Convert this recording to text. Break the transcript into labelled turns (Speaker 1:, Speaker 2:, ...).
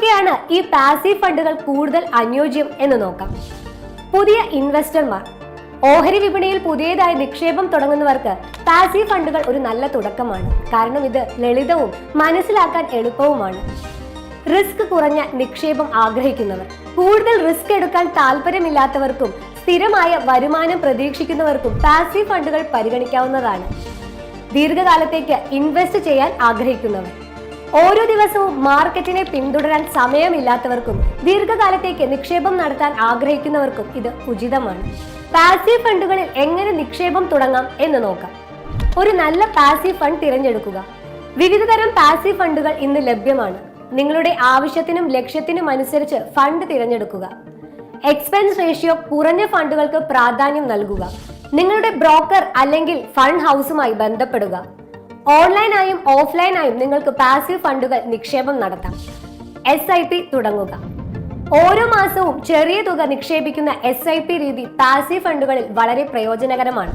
Speaker 1: ആർക്കൊക്കെയാണ് ഈ പാസീവ് ഫണ്ടുകൾ കൂടുതൽ അനുയോജ്യം എന്ന് നോക്കാം. പുതിയ ഇൻവെസ്റ്റർമാർ ഓഹരി വിപണിയിൽ പുതിയതായി നിക്ഷേപം തുടങ്ങുന്നവർക്ക് പാസീവ് ഫണ്ടുകൾ ഒരു നല്ല തുടക്കമാണ്. കാരണം ഇത് ലളിതവും മനസ്സിലാക്കാൻ എളുപ്പവുമാണ്. റിസ്ക് കുറഞ്ഞ നിക്ഷേപം ആഗ്രഹിക്കുന്നവർ. കൂടുതൽ റിസ്ക് എടുക്കാൻ താല്പര്യമില്ലാത്തവർക്കും സ്ഥിരമായ വരുമാനം പ്രതീക്ഷിക്കുന്നവർക്കും പാസീവ് ഫണ്ടുകൾ പരിഗണിക്കാവുന്നതാണ്. ദീർഘകാലത്തേക്ക് ഇൻവെസ്റ്റ് ചെയ്യാൻ ആഗ്രഹിക്കുന്നവർ. ഓരോ ദിവസവും മാർക്കറ്റിനെ പിന്തുടരാൻ സമയമില്ലാത്തവർക്കും ദീർഘകാലത്തേക്ക് നിക്ഷേപം നടത്താൻ ആഗ്രഹിക്കുന്നവർക്കും ഇത് ഉചിതമാണ്. പാസീവ് ഫണ്ടുകളിൽ എങ്ങനെ നിക്ഷേപം തുടങ്ങാം എന്ന് നോക്കാം. ഒരു നല്ല പാസീവ് ഫണ്ട് തിരഞ്ഞെടുക്കുക. വിവിധ തരം പാസീവ് ഫണ്ടുകൾ ഇന്ന് ലഭ്യമാണ്. നിങ്ങളുടെ ആവശ്യത്തിനും ലക്ഷ്യത്തിനും അനുസരിച്ച് ഫണ്ട് തിരഞ്ഞെടുക്കുക. എക്സ്പെൻസ് റേഷ്യോ കുറഞ്ഞ ഫണ്ടുകൾക്ക് പ്രാധാന്യം നൽകുക. നിങ്ങളുടെ ബ്രോക്കർ അല്ലെങ്കിൽ ഫണ്ട് ഹൗസുമായി ബന്ധപ്പെടുക. ഓൺലൈനായും ഓഫ്ലൈനായും നിങ്ങൾക്ക് പാസീവ് ഫണ്ടുകൾ നിക്ഷേപം നടത്താം. എസ് ഐ പി തുടങ്ങുക. ഓരോ മാസവും ചെറിയ തുക നിക്ഷേപിക്കുന്ന എസ് ഐ പി രീതി പാസീവ് ഫണ്ടുകളിൽ വളരെ പ്രയോജനകരമാണ്.